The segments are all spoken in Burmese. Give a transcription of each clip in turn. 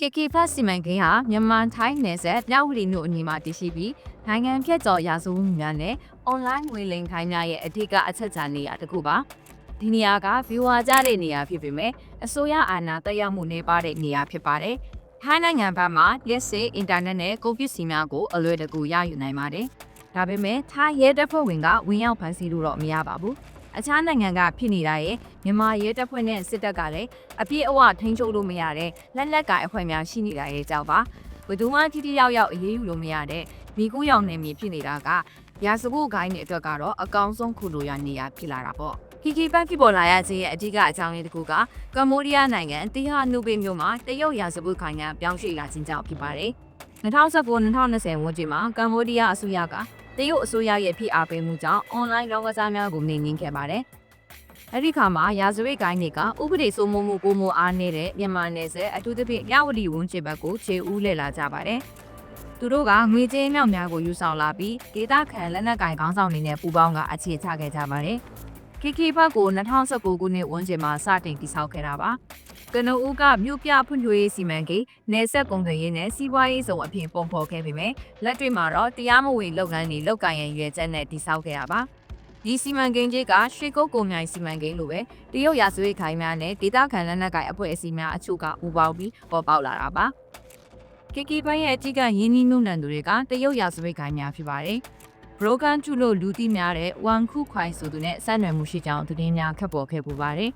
KK Plus စီမံကိန်းဟာမြန်မာထိုင်းနယ်စပ်မြောက်ဝတီမြို့အနီးမှာတည်ရှိပြီးနိုင်ငံဖြတ်ကျော်ရာဇဝတ်မှုများနဲ့ online ငွေလိမ်ခိုင်းများရဲ့အထည်ကအချက်ချာနေရာတစ်ခုပါဒီနေရာက viewer ကြတဲ့နေရာဖြစ်ပေမဲ့အစိုးရအာဏာတက်ရောက်မှုနေပါတဲ့နေရာဖြစ်ပါတယ်ထိုင်းနိုင်ငံဘက်မှာလက်စစ်အင်တာနက်နဲ့ကွန်ပျူတာများကိုအလွယ်တကူရယူနိုင်ပါတယ်ဒါပေမဲ့ထိုင်းရဲတပ်ဖွဲ့ဝင်ကဝင်ရောက်ဖမ်းဆီးလို့တော့မရပါဘူး အခြားနိုင်ငံကဖြစ်နေတာရဲ့မြန်မာရဲတပ်ဖွဲ့နဲ့စစ်တပ်ကလည်းအပြည့်အဝထိန်းချုပ်လို့မရတဲ့လက်လက်ကိုင်အဖွဲ့များရှိနေတာရဲ့ကြောင့်ပါဘယ်သူမှတိတိယောက်ယောက်အေးအေးယူလို့မရတဲ့မိကူးရောင်နေမြေဖြစ်နေတာကရာဇဝတ်ဂိုင်းတွေအတွက်ကတော့အကောင်းဆုံးခုလိုရနေရဖြစ်လာတာပေါ့ကီကီပန်းဖြစ်ပေါ်လာရခြင်းရဲ့အဓိကအကြောင်းရင်းတစ်ခုကကမ္ဘောဒီးယားနိုင်ငံတီဟာနူဘေမြို့မှာတရုတ်ရာဇဝတ်ခိုင်ကပြောင်းရွှေ့လာခြင်းကြောင့်ဖြစ်ပါတယ်2019-2020ဝန်းကျင်မှာကမ္ဘောဒီးယားအစိုးရက တရုတ်အစိုးရရဲ့ဖိအားပေးမှုကြောင့်အွန်လိုင်းလောကစားများကိုနှိမ်နင်းခဲ့ပါတယ်။အဲဒီခါမှာရာဇဝတ်ကိုင်းတွေကဥပဒေစိုးမိုးမှုကိုမိုအားနေတဲ့မြန်မာနယ်စပ်အထူးသဖြင့်ရဝတီဝန်းကျင်ဘက်ကိုခြေဦးလှည့်လာကြပါတယ်။သူတို့ကငွေကြေးမြောက်များကိုယူဆောင်လာပြီးဒေသခံလက်နက်ကိုင်ခေါင်းဆောင်တွေနဲ့ပူးပေါင်းကအခြေချခဲ့ကြပါတယ်။ KK ဘက်ကို2019ခုနှစ်ဝန်းကျင်မှာစတင်တည်ဆောက်ခဲ့တာပါ။ကနဦးကမြို့ပြဖွံ့ဖြိုးရေးစီမံကိန်းနယ်ဆက်ကုန်သွယ်ရေးနဲ့စီးပွားရေးဆောင်အဖြစ်ပုံဖော်ခဲ့ပေမဲ့လက်တွေ့မှာတော့တရားမဝင်လုပ်ငန်းတွေလုပ်ကိုင်ရန်ရွယ်ချက်နဲ့တည်ဆောက်ခဲ့တာပါဒီစီမံကိန်းကြီးကရွှေကုတ်ကုန်မြိုင်စီမံကိန်းလိုပဲတရုတ်ရာဇဝတ်ခိုင်များနဲ့ဒေသခံလက်နက်ကိုင်အဖွဲ့အစည်းများအချို့ကပူးပေါင်းပြီးပေါ်ပေါက်လာတာပါကီကီပိုင်းရဲ့အကြီးကရင်းနှီးမြှုပ်နှံသူတွေကတရုတ်ရာဇဝတ်ခိုင်များဖြစ်ပါတယ် ဘရိုကန်ကျူလို့လူသိများတဲ့ဝမ်ခုခွိုင်ဆိုသူနဲ့ဆက်နွယ်မှုရှိကြောင်းသတင်းများခက်ပေါ်ခဲ့ပူပါတယ်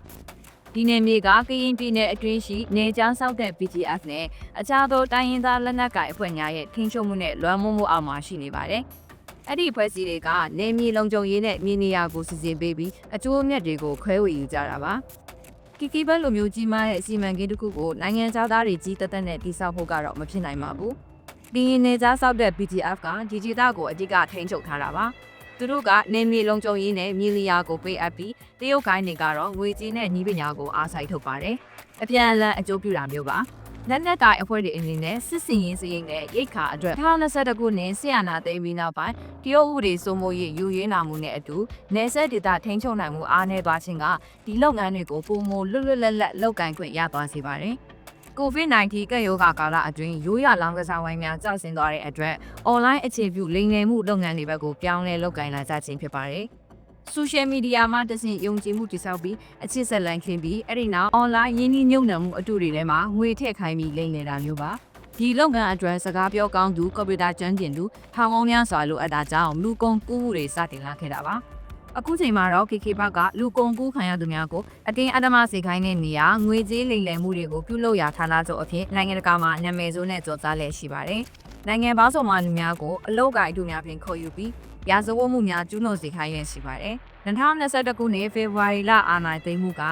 ဒီနယ်မြေကကရင်ပြည်နယ်အတွင်းရှိနေကြားဆောက်တဲ့ PGF နဲ့အခြားသောတိုင်းရင်းသားလက်နက်ကိုင်အဖွဲ့များရဲ့ထိန်းချုပ်မှုနဲ့လွှမ်းမိုးမှုအောက်မှာရှိနေပါတယ်။အဲ့ဒီဖွဲ့စည်းတွေကနေမြေလုံခြုံရေးနဲ့မြေနေရာကိုစီစဉ်ပေးပြီးအကျိုးအမြတ်တွေကိုခွဲဝေယူကြတာပါ။ကီကီဘက်လိုမျိုးကြီးမားတဲ့အစီအမံကိန်းတစ်ခုကိုနိုင်ငံသားတွေကြီးတက်တက်နဲ့တိစောက်ဖို့ကတော့မဖြစ်နိုင်ပါဘူး။ ဒီနေကြားဆောက်တဲ့ PGF ကဒီဂျီတာကိုအဓိကထိန်းချုပ်ထားတာပါ။သူတို့ကနေမြေလုံခြုံရေးနဲ့မြေလျာကိုပေးအပ်ပြီးတရုတ်ကိုင်းတွေကတော့ငွေကြေးနဲ့ညီးပညာကိုအားစိုက်ထုတ်ပါတယ်။အပြန်အလှန်အကျိုးပြုတာမျိုးပါ။လက်နက်ကိုင်အဖွဲ့တွေအနေနဲ့စစ်စင်ရေးစရိတ်နဲ့ရိတ်ခါအတွက်2021ခုနှစ်ဆီယနာသိမ်းပြီးနောက်ပိုင်းတရုတ်ဥပဒေစိုးမိုးရေးယူရင်းနာမှုနဲ့အတူနယ်စပ်ဒေသထိန်းချုပ်နိုင်မှုအားနည်းသွားခြင်းကဒီလုပ်ငန်းတွေကိုပုံမလွတ်လွတ်လပ်လပ်လုပ်ကိုင်ခွင့်ရသွားစေပါတယ်။ COVID-19 ကပ်ရောဂါကာလအတွင်းရိုးရာလောင်ကစားဝိုင်းများကြောက်စင်သွားတဲ့အတွက် online အခြေပြုလိမ်လည်မှုလုပ်ငန်းတွေဘက်ကိုပြောင်းလဲလုပ်ကိုင်လာကြခြင်းဖြစ်ပါတယ်။ social media မှာတဆင့်ယုံကြည်မှုတည်ဆောက်ပြီးအချစ်ဆက်လန်းခင်းပြီးအဲ့ဒီနောက် online ရင်းနှီးမြှုပ်နှံမှုအတူတွေထဲမှာငွေထည့်ခိုင်းပြီးလိမ်လည်တာမျိုးပါ။ဒီလုပ်ငန်းအတွက်စကားပြောကောင်းသူကွန်ပျူတာကျွမ်းကျင်သူထောင်ပေါင်းများစွာလိုအပ်တာကြောင့်လူကုန်ကူးမှုတွေစတင်လာခဲ့တာပါ။ အခုချိန်မှာတော့ KK ဘက်ကလူကုန်ကူးခံရသူများကိုအတင်းအဓမ္မစေခိုင်းတဲ့နေရာငွေကြေးလိမ်လည်မှုတွေကိုပြုလုပ်ရာဌာနချုပ်အဖြစ်နိုင်ငံတကာမှာနာမည်ဆိုးနဲ့ကြော်ကြားလည်ရှိပါတယ်။နိုင်ငံပေါင်းစုံမှလူများကိုအလောက်ကိုင်တူများဖြင့်ခေါ်ယူပြီးရာဇဝတ်မှုများကျူးလွန်စေခိုင်းရရှိပါတယ်။2021ခုနှစ်ဖေဖော်ဝါရီလအာဏာသိမ်းမှုက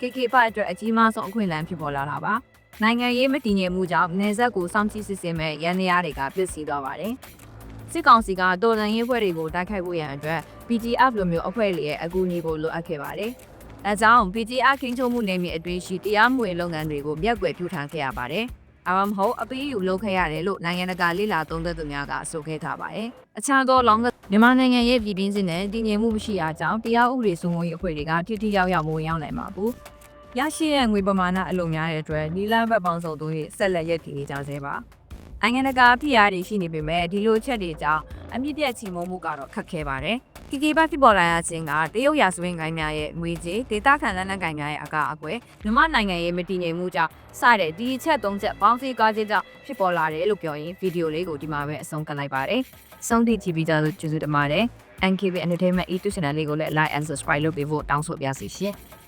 KK ဘက်အတွက်အကြီးမားဆုံးအခွင့်အလမ်းဖြစ်ပေါ်လာတာပါ။နိုင်ငံရေးမတည်ငြိမ်မှုကြောင့်နေဆက်ကိုစောင့်ကြည့်စစ်ဆေးမဲ့ရန်နေရာတွေကပြည့်စည်သွားပါတယ်။ စစ်ကောင်စီကတော်လှန်ရေးဖွဲ့တွေကိုတိုက်ခိုက်ဖို့ရန်အတွက် PGF လိုမျိုးအဖွဲ့တွေရဲ့အကူအညီကိုလိုအပ်ခဲ့ပါတယ်။ဒါကြောင့် PGF ခင်းချုံမှုနယ်မြေအတွင်းရှိတရားမဝင်လုပ်ငန်းတွေကိုမျက်ကွယ်ပြုထားခဲ့ရပါတယ်။အမမဟုတ်အပီးယူလုပ်ခဲ့ရတယ်လို့နိုင်ငံတကာလေ့လာသုံးသပ်သူများကဆိုခဲ့ထားပါတယ်။အခြားသောလောင်းမြန်မာနိုင်ငံရဲ့ပြည်ပင်းစစ်နဲ့တည်ငြိမ်မှုမရှိအားကြောင့်တရားဥပဒေစိုးမိုးရေးအဖွဲ့တွေကထိထိရောက်ရောက်မဝင်ရောက်နိုင်ပါဘူး။ရရှိတဲ့ငွေပမာဏအလုံးများတဲ့အတွက်နီလန်းဘက်ပေါင်းစုံတို့ရဲ့ဆက်လက်ရည်တည်နေကြဆဲပါ။ နိုင်ငံတကာဖိအားတွေရှိနေပေမဲ့ဒီလိုချက်တွေကြောင့်အမြင့်ပြတ်ချီမုံမှုကတော့ခက်ခဲပါတယ်။ကီကီဘတ်ဖြစ်ပေါ်လာရခြင်းကတရုတ်ရာဇဝင်ကိုင်းများရဲ့ငွေကြေးဒေတာခံလက်နက်ကိုင်များရဲ့အကာအကွယ်မြန်မာနိုင်ငံရဲ့မတည်ငြိမ်မှုကြောင့်စတဲ့ဒီချက်သုံးချက်ပေါင်းစည်းကားခြင်းကြောင့်ဖြစ်ပေါ်လာတယ်လို့ပြောရင်ဗီဒီယိုလေးကိုဒီမှာပဲအဆုံးကလိုက်ပါတယ်။ဆုံးသည့် TV ကြလို့ကျေးဇူးတင်ပါတယ်။ NKB Entertainment YouTube channel လေးကိုလည်း like and subscribe လုပ်ပေးဖို့တောင်းဆိုပါရစေရှင်။